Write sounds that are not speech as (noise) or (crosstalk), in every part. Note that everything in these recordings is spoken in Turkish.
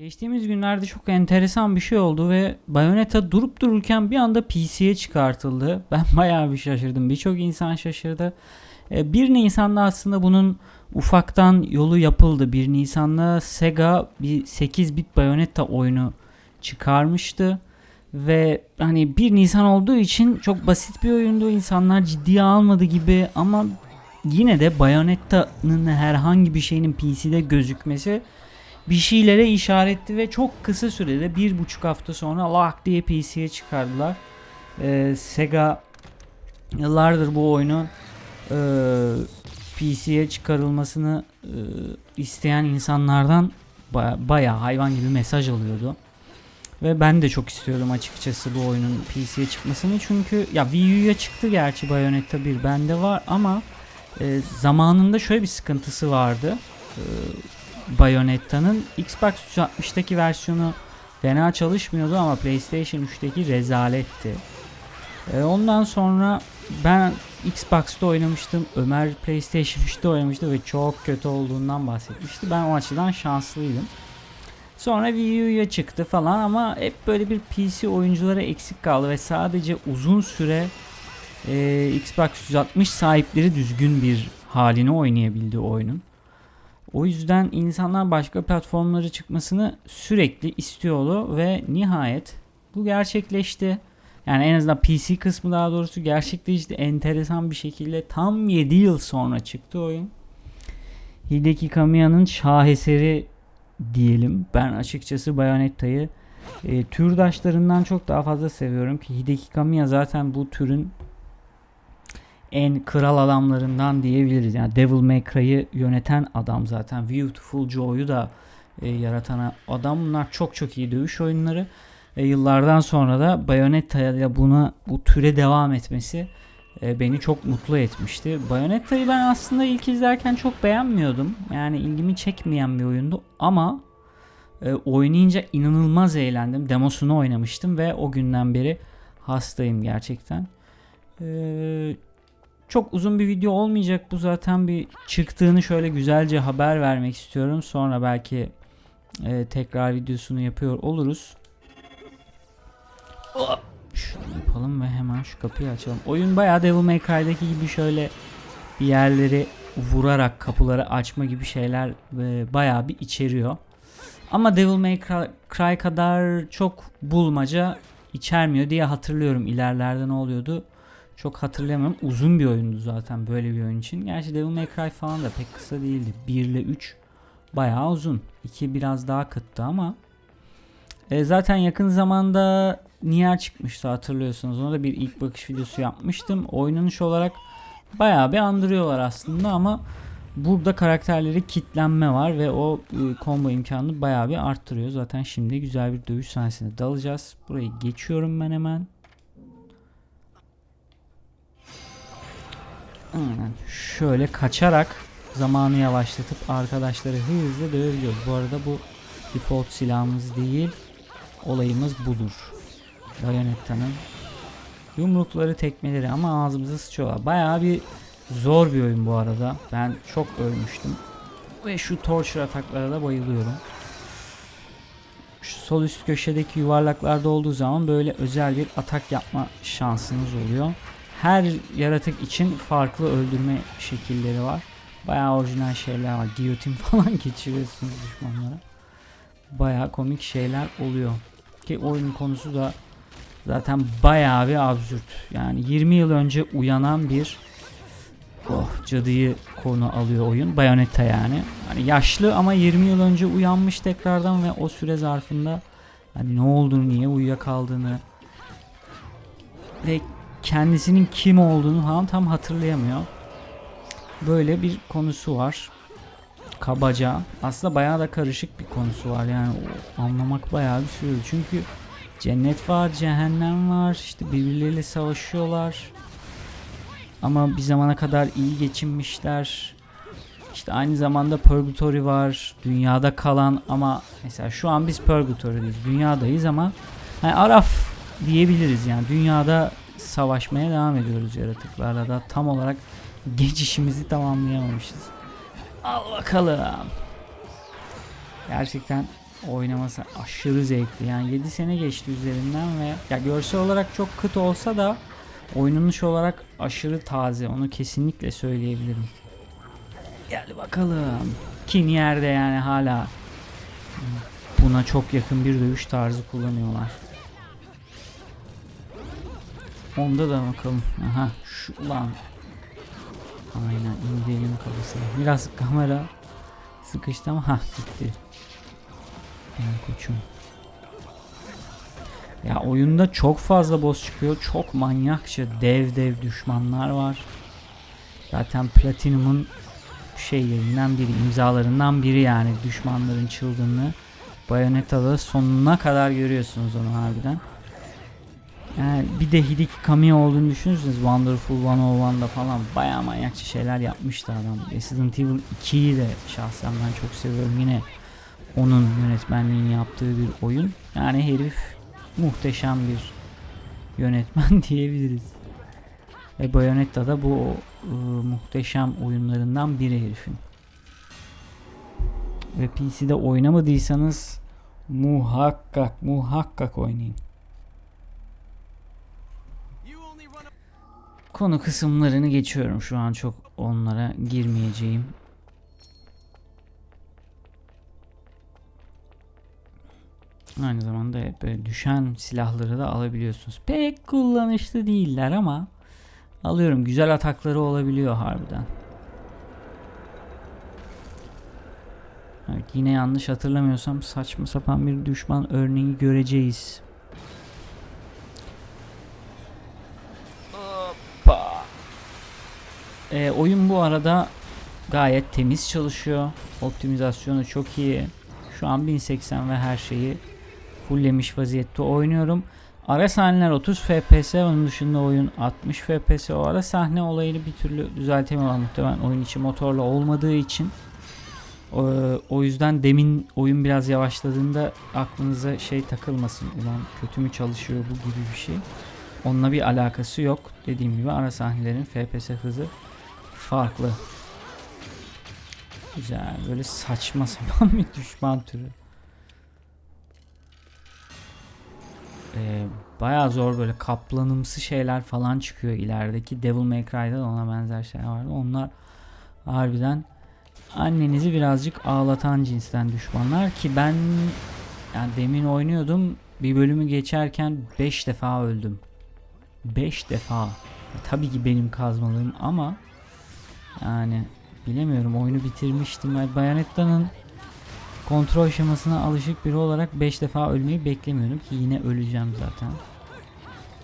Geçtiğimiz günlerde çok enteresan bir şey oldu ve Bayonetta durup dururken bir anda PC'ye çıkartıldı. (laughs) Ben bayağı bir şaşırdım. Birçok insan şaşırdı. E, 1 Nisan'da aslında bunun ufaktan yolu yapıldı. 1 Nisan'da Sega bir 8 bit Bayonetta oyunu çıkarmıştı. Ve hani 1 Nisan olduğu için çok basit bir oyundu. İnsanlar ciddiye almadı gibi ama yine de Bayonetta'nın herhangi bir şeyinin PC'de gözükmesi bir şeylere işaretti ve çok kısa sürede bir buçuk hafta sonra lak diye PC'ye çıkardılar. Ee, Sega yıllardır bu oyunun e, PC'ye çıkarılmasını e, isteyen insanlardan baya, bayağı hayvan gibi mesaj alıyordu. Ve ben de çok istiyordum açıkçası bu oyunun PC'ye çıkmasını. Çünkü ya Wii U'ya çıktı gerçi Bayonetta 1 bende var ama e, zamanında şöyle bir sıkıntısı vardı. E, Bayonetta'nın Xbox 360'daki versiyonu fena çalışmıyordu ama PlayStation 3'teki rezaletti. E, ondan sonra ben Xbox'ta oynamıştım. Ömer PlayStation 3'te oynamıştı ve çok kötü olduğundan bahsetmişti. Ben o açıdan şanslıydım. Sonra Wii U'ya çıktı falan ama hep böyle bir PC oyuncuları eksik kaldı ve sadece uzun süre e, Xbox 360 sahipleri düzgün bir halini oynayabildi oyunun. O yüzden insanlar başka platformlara çıkmasını sürekli istiyordu ve nihayet bu gerçekleşti. Yani en azından PC kısmı daha doğrusu gerçekleşti. Enteresan bir şekilde tam 7 yıl sonra çıktı oyun. Hideki Kamiya'nın şaheseri diyelim. Ben açıkçası Bayonetta'yı e, türdaşlarından çok daha fazla seviyorum ki Hideki Kamiya zaten bu türün en kral adamlarından diyebiliriz. Yani Devil May Cry'ı yöneten adam zaten. Beautiful Joe'yu da e, yaratan adam. Bunlar çok çok iyi dövüş oyunları. E, yıllardan sonra da Bayonetta'ya buna bu türe devam etmesi e, beni çok mutlu etmişti. Bayonetta'yı ben aslında ilk izlerken çok beğenmiyordum. Yani ilgimi çekmeyen bir oyundu ama e, oynayınca inanılmaz eğlendim. Demosunu oynamıştım ve o günden beri hastayım gerçekten. Eee çok uzun bir video olmayacak bu zaten bir çıktığını şöyle güzelce haber vermek istiyorum. Sonra belki e, tekrar videosunu yapıyor oluruz. Şunu yapalım ve hemen şu kapıyı açalım. Oyun bayağı Devil May Cry'daki gibi şöyle bir yerleri vurarak kapıları açma gibi şeyler e, bayağı bir içeriyor. Ama Devil May Cry kadar çok bulmaca içermiyor diye hatırlıyorum. İlerlerde ne oluyordu? Çok hatırlayamıyorum. Uzun bir oyundu zaten böyle bir oyun için. Gerçi Devil May Cry falan da pek kısa değildi. 1 ile 3 bayağı uzun. 2 biraz daha kıttı ama e, zaten yakın zamanda Nier çıkmıştı hatırlıyorsunuz. Ona da bir ilk bakış videosu yapmıştım. Oynanış olarak bayağı bir andırıyorlar aslında ama burada karakterleri kitlenme var ve o e, combo imkanını bayağı bir arttırıyor. Zaten şimdi güzel bir dövüş sahnesine dalacağız. Burayı geçiyorum ben hemen. Aynen. Şöyle kaçarak zamanı yavaşlatıp arkadaşları hızlı dövebiliyoruz. Bu arada bu default silahımız değil. Olayımız budur. Bayonetta'nın yumrukları tekmeleri ama ağzımıza sıçıyorlar. Bayağı bir zor bir oyun bu arada. Ben çok ölmüştüm. Ve şu torture ataklara da bayılıyorum. Şu sol üst köşedeki yuvarlaklarda olduğu zaman böyle özel bir atak yapma şansınız oluyor her yaratık için farklı öldürme şekilleri var. Bayağı orijinal şeyler var. Giyotin (laughs) falan geçiriyorsunuz düşmanlara. Bayağı komik şeyler oluyor. Ki oyunun konusu da zaten bayağı bir absürt. Yani 20 yıl önce uyanan bir oh cadıyı konu alıyor oyun. Bayonetta yani. Hani yaşlı ama 20 yıl önce uyanmış tekrardan ve o süre zarfında hani ne olduğunu, niye uyuyakaldığını ve kendisinin kim olduğunu falan tam hatırlayamıyor. Böyle bir konusu var. Kabaca. Aslında bayağı da karışık bir konusu var. Yani anlamak bayağı bir sürüyor. Çünkü cennet var, cehennem var. İşte birbirleriyle savaşıyorlar. Ama bir zamana kadar iyi geçinmişler. İşte aynı zamanda Purgatory var. Dünyada kalan ama mesela şu an biz Purgatory'deyiz. Dünyadayız ama yani Araf diyebiliriz yani. Dünyada savaşmaya devam ediyoruz yaratıklarla da tam olarak geçişimizi tamamlayamamışız. Al bakalım. Gerçekten oynaması aşırı zevkli. Yani 7 sene geçti üzerinden ve ya görsel olarak çok kıt olsa da oynanış olarak aşırı taze. Onu kesinlikle söyleyebilirim. Gel bakalım. Kin yerde yani hala buna çok yakın bir dövüş tarzı kullanıyorlar. Onda da bakalım. Aha şu lan. Aynen indirelim kafasına. Biraz kamera sıkıştı ama ha gitti. Ben koçum. Ya oyunda çok fazla boss çıkıyor. Çok manyakça dev dev düşmanlar var. Zaten Platinum'un şeylerinden biri, imzalarından biri yani düşmanların çılgınlığı. Bayonetta'da sonuna kadar görüyorsunuz onu harbiden. Yani bir de Hideki Kamiya olduğunu düşünürsünüz. Wonderful 101'da falan bayağı manyakça şeyler yapmıştı adam. Resident Evil 2'yi de şahsen ben çok seviyorum. Yine onun yönetmenliğini yaptığı bir oyun. Yani herif muhteşem bir yönetmen (laughs) diyebiliriz. Ve Bayonetta da bu e, muhteşem oyunlarından biri herifin. Ve PC'de oynamadıysanız muhakkak muhakkak oynayın. Konu kısımlarını geçiyorum şu an çok onlara girmeyeceğim. Aynı zamanda böyle düşen silahları da alabiliyorsunuz. Pek kullanışlı değiller ama alıyorum. Güzel atakları olabiliyor harbiden. Evet, yine yanlış hatırlamıyorsam saçma sapan bir düşman örneği göreceğiz. Ee, oyun bu arada gayet temiz çalışıyor. Optimizasyonu çok iyi. Şu an 1080 ve her şeyi fulllemiş vaziyette oynuyorum. Ara sahneler 30 FPS onun dışında oyun 60 FPS o ara sahne olayını bir türlü düzeltemiyorlar muhtemelen oyun içi motorla olmadığı için. O, o yüzden demin oyun biraz yavaşladığında aklınıza şey takılmasın. Ulan kötü mü çalışıyor bu gibi bir şey. Onunla bir alakası yok. Dediğim gibi ara sahnelerin FPS hızı farklı. Güzel böyle saçma (laughs) sapan bir düşman türü. Ee, bayağı zor böyle kaplanımsı şeyler falan çıkıyor ilerideki Devil May Cry'da da ona benzer şeyler vardı. Onlar harbiden annenizi birazcık ağlatan cinsten düşmanlar ki ben yani demin oynuyordum bir bölümü geçerken 5 defa öldüm. 5 defa. Tabii ki benim kazmalığım ama yani bilemiyorum oyunu bitirmiştim. Yani Bayonetta'nın kontrol aşamasına alışık biri olarak 5 defa ölmeyi beklemiyorum ki yine öleceğim zaten.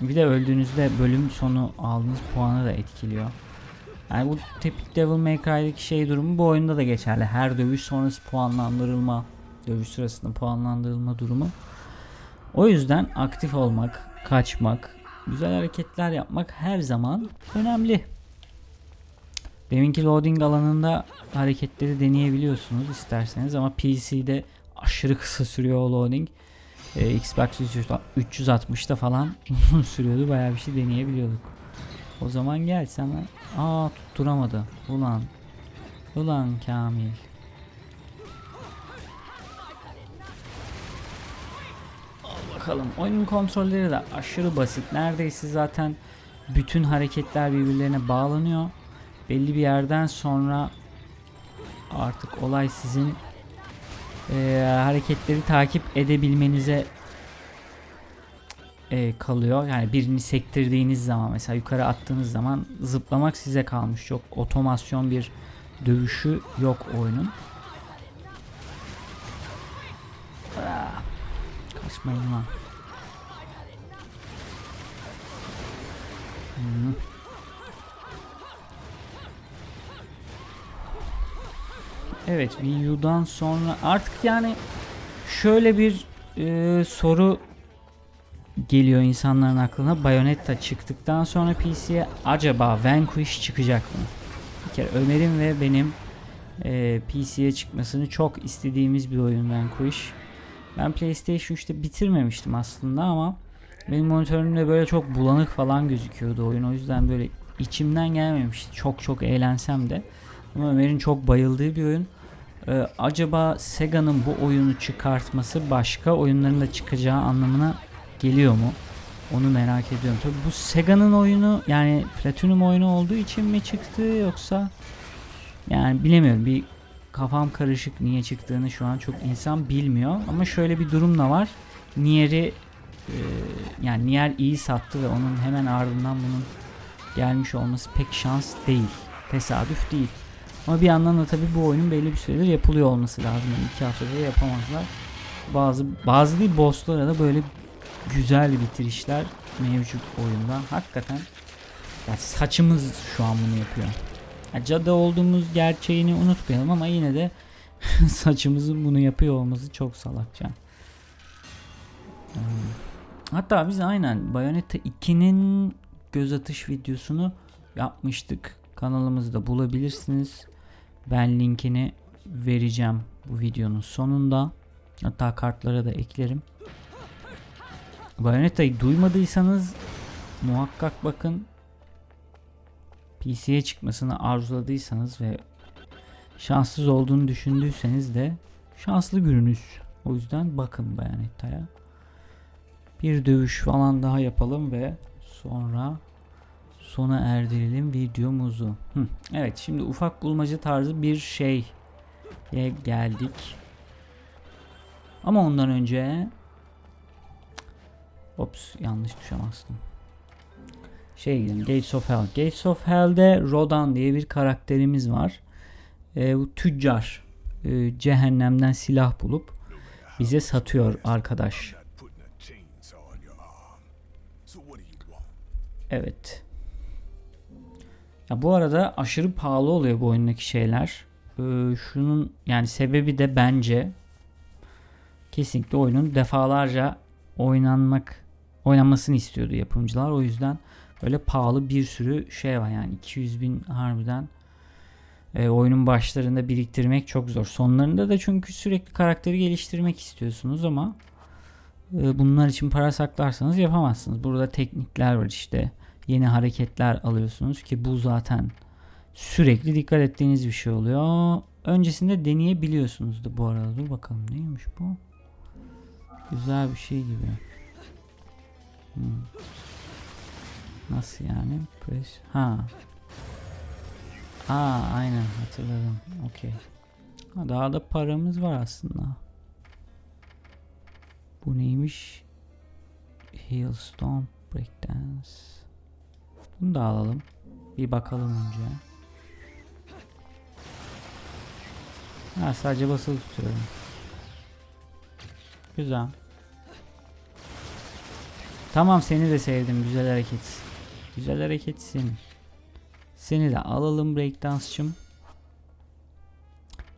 Bir de öldüğünüzde bölüm sonu aldığınız puanı da etkiliyor. Yani bu tepik Devil May Cry'deki şey durumu bu oyunda da geçerli. Her dövüş sonrası puanlandırılma, dövüş sırasında puanlandırılma durumu. O yüzden aktif olmak, kaçmak, güzel hareketler yapmak her zaman önemli. Deminki loading alanında hareketleri deneyebiliyorsunuz isterseniz ama PC'de aşırı kısa sürüyor o loading. Ee, Xbox 360'da falan (laughs) sürüyordu. Bayağı bir şey deneyebiliyorduk. O zaman gel sana. Aa tutturamadı. Ulan. Ulan Kamil. Al bakalım. Oyunun kontrolleri de aşırı basit. Neredeyse zaten bütün hareketler birbirlerine bağlanıyor. Belli bir yerden sonra artık olay sizin e, hareketleri takip edebilmenize e, kalıyor. Yani birini sektirdiğiniz zaman mesela yukarı attığınız zaman zıplamak size kalmış. Çok otomasyon bir dövüşü yok oyunun. Ah, kaçmayın lan. Hmm. Evet Wii U'dan sonra artık yani şöyle bir e, soru geliyor insanların aklına. Bayonetta çıktıktan sonra PC'ye acaba Vanquish çıkacak mı? Bir kere Ömer'in ve benim e, PC'ye çıkmasını çok istediğimiz bir oyun Vanquish. Ben PlayStation 3'te bitirmemiştim aslında ama benim monitörümde böyle çok bulanık falan gözüküyordu oyun. O yüzden böyle içimden gelmemişti. Çok çok eğlensem de. Ama Ömer'in çok bayıldığı bir oyun. Ee, acaba Sega'nın bu oyunu çıkartması başka oyunların da çıkacağı anlamına geliyor mu? Onu merak ediyorum. Tabii bu Sega'nın oyunu yani Platinum oyunu olduğu için mi çıktı yoksa yani bilemiyorum. Bir kafam karışık niye çıktığını şu an çok insan bilmiyor. Ama şöyle bir durum da var. Nier'i e, yani Nier iyi sattı ve onun hemen ardından bunun gelmiş olması pek şans değil. Tesadüf değil. Ama bir yandan da tabii bu oyunun belli bir süredir yapılıyor olması lazım. Yani iki haftada da yapamazlar. Bazı bazı değil bosslara da böyle güzel bitirişler mevcut oyunda. Hakikaten ya saçımız şu an bunu yapıyor. Ya cadı olduğumuz gerçeğini unutmayalım ama yine de (laughs) saçımızın bunu yapıyor olması çok salakça. Hmm. Hatta biz aynen Bayonetta 2'nin göz atış videosunu yapmıştık. Kanalımızda bulabilirsiniz. Ben linkini vereceğim bu videonun sonunda. Hatta kartlara da eklerim. Bayonetta'yı duymadıysanız muhakkak bakın. PC'ye çıkmasını arzuladıysanız ve şanssız olduğunu düşündüyseniz de şanslı gününüz. O yüzden bakın Bayonetta'ya. Bir dövüş falan daha yapalım ve sonra sona erdirelim videomuzu. Hı, evet şimdi ufak bulmaca tarzı bir şeye geldik. Ama ondan önce Ops yanlış tuşa bastım. Şey gidelim Gates of Hell. Gates of Hell'de Rodan diye bir karakterimiz var. Ee, bu tüccar e, cehennemden silah bulup bize satıyor arkadaş. Evet. Ya bu arada aşırı pahalı oluyor bu oyundaki şeyler. Ee, şunun yani sebebi de bence kesinlikle oyunun defalarca oynanmak oynanmasını istiyordu yapımcılar. O yüzden böyle pahalı bir sürü şey var yani 200 bin harbiden e, oyunun başlarında biriktirmek çok zor. Sonlarında da çünkü sürekli karakteri geliştirmek istiyorsunuz ama e, bunlar için para saklarsanız yapamazsınız. Burada teknikler var işte yeni hareketler alıyorsunuz ki bu zaten sürekli dikkat ettiğiniz bir şey oluyor. Öncesinde deneyebiliyorsunuz da bu arada. Dur bakalım neymiş bu? Güzel bir şey gibi. Hmm. Nasıl yani? Press. Ha. Aa aynen hatırladım. Okey. Daha da paramız var aslında. Bu neymiş? Hailstorm Breakdance. Bunu da alalım. Bir bakalım önce. Ha sadece basılı tutuyorum. Güzel. Tamam seni de sevdim. Güzel hareketsin. Güzel hareketsin. Seni de alalım breakdance'cım.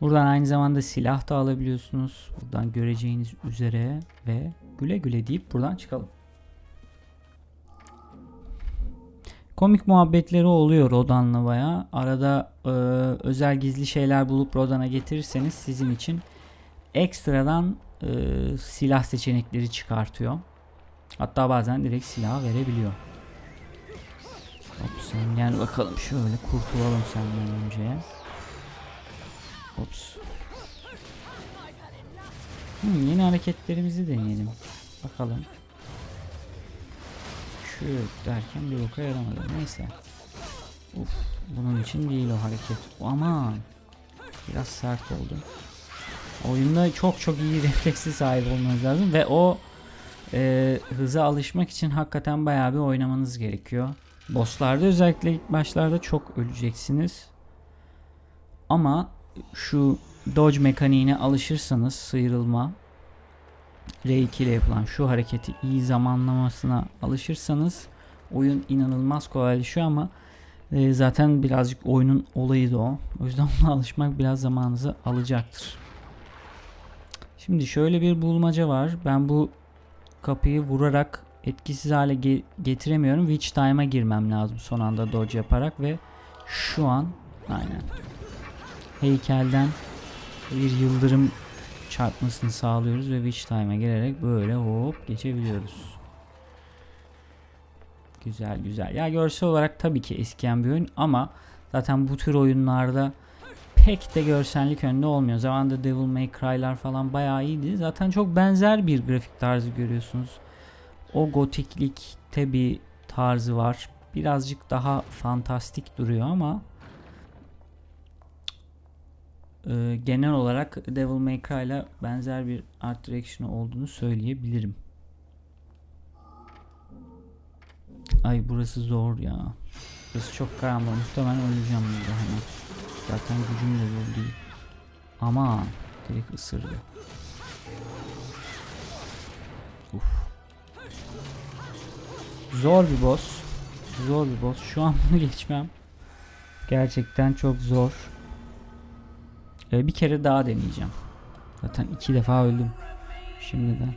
Buradan aynı zamanda silah da alabiliyorsunuz. Buradan göreceğiniz üzere ve güle güle deyip buradan çıkalım. Komik muhabbetleri oluyor Rodan'la baya. Arada e, özel gizli şeyler bulup Rodan'a getirirseniz sizin için ekstradan e, silah seçenekleri çıkartıyor. Hatta bazen direkt silah verebiliyor. Hop sen gel bakalım şöyle kurtulalım senden önce. Ops. Hmm, yeni hareketlerimizi deneyelim. Bakalım. Şu derken bir boka yaramadı. Neyse. Uf, bunun için değil o hareket. Aman. Biraz sert oldu. Oyunda çok çok iyi (laughs) refleksi sahip olmanız lazım ve o e, hıza alışmak için hakikaten bayağı bir oynamanız gerekiyor. Bosslarda özellikle ilk başlarda çok öleceksiniz. Ama şu dodge mekaniğine alışırsanız sıyrılma R2 ile yapılan şu hareketi iyi zamanlamasına alışırsanız oyun inanılmaz kolaylaşıyor ama e, zaten birazcık oyunun olayı da o. O yüzden (laughs) buna alışmak biraz zamanınızı alacaktır. Şimdi şöyle bir bulmaca var. Ben bu kapıyı vurarak etkisiz hale ge- getiremiyorum. Witch Time'a girmem lazım son anda dodge yaparak ve şu an aynen heykelden bir yıldırım çarpmasını sağlıyoruz ve Witch Time'a girerek böyle hop geçebiliyoruz. Güzel güzel. Ya görsel olarak tabii ki eskiyen bir oyun ama zaten bu tür oyunlarda pek de görsellik önde olmuyor. Zamanında Devil May Cry'lar falan bayağı iyiydi. Zaten çok benzer bir grafik tarzı görüyorsunuz. O gotiklikte bir tarzı var. Birazcık daha fantastik duruyor ama e, genel olarak Devil May Cry'la benzer bir art direction olduğunu söyleyebilirim. Ay burası zor ya. Burası çok karanlık. Muhtemelen öleceğim burada hemen. Zaten gücüm de zor değil. Ama direkt ısırdı. Uf. Zor bir boss. Zor bir boss. Şu an bunu (laughs) geçmem. Gerçekten çok zor. Ee, bir kere daha deneyeceğim. Zaten iki defa öldüm. Şimdiden.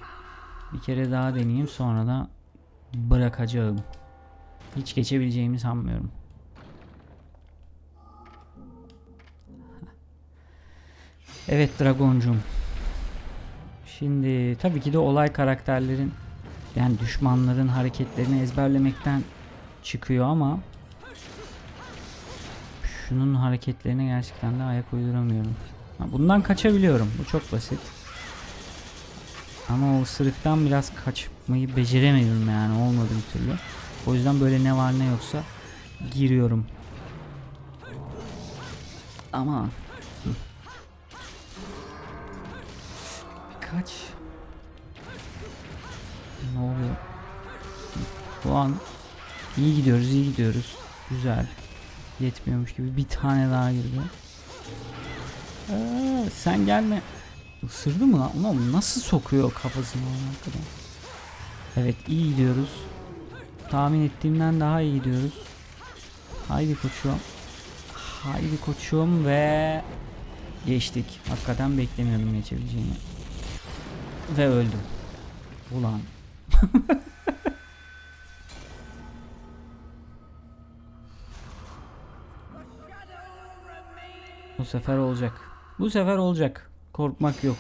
Bir kere daha deneyeyim sonra da bırakacağım. Hiç geçebileceğimi sanmıyorum. Evet Dragoncum. Şimdi tabii ki de olay karakterlerin yani düşmanların hareketlerini ezberlemekten çıkıyor ama şunun hareketlerine gerçekten de ayak uyduramıyorum. Ha, Bundan kaçabiliyorum. Bu çok basit. Ama o ısırıktan biraz kaçmayı beceremiyorum yani olmadı bir türlü. O yüzden böyle ne var ne yoksa giriyorum. Ama kaç ne oluyor? Bu an iyi gidiyoruz, iyi gidiyoruz. Güzel. Yetmiyormuş gibi bir tane daha girdi. Aa, sen gelme. Isırdı mı lan? Ulan nasıl sokuyor kafasını ona? Evet iyi gidiyoruz. Tahmin ettiğimden daha iyi gidiyoruz. Haydi koçum. Haydi koçum ve geçtik. Hakikaten beklemiyordum geçebileceğini. Ve öldüm. Ulan. (laughs) Bu sefer olacak. Bu sefer olacak. Korkmak yok.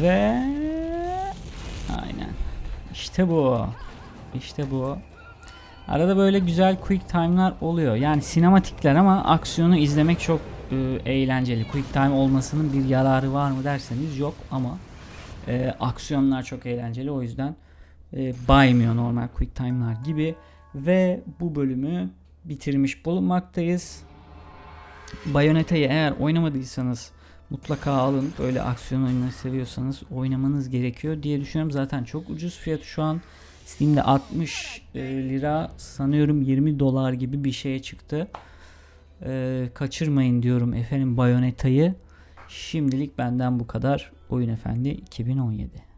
Ve aynen. İşte bu. İşte bu. Arada böyle güzel quick time'lar oluyor. Yani sinematikler ama aksiyonu izlemek çok e, eğlenceli. Quick time olmasının bir yararı var mı derseniz yok ama e, aksiyonlar çok eğlenceli. O yüzden e, baymıyor normal quick time'lar gibi. Ve bu bölümü bitirmiş bulunmaktayız. Bayonetta'yı eğer oynamadıysanız mutlaka alın. Böyle aksiyon oyunları seviyorsanız oynamanız gerekiyor diye düşünüyorum. Zaten çok ucuz fiyatı şu an. Steam'de 60 e, lira sanıyorum 20 dolar gibi bir şeye çıktı. E, kaçırmayın diyorum efendim Bayonetta'yı. Şimdilik benden bu kadar. Oyun Efendi 2017.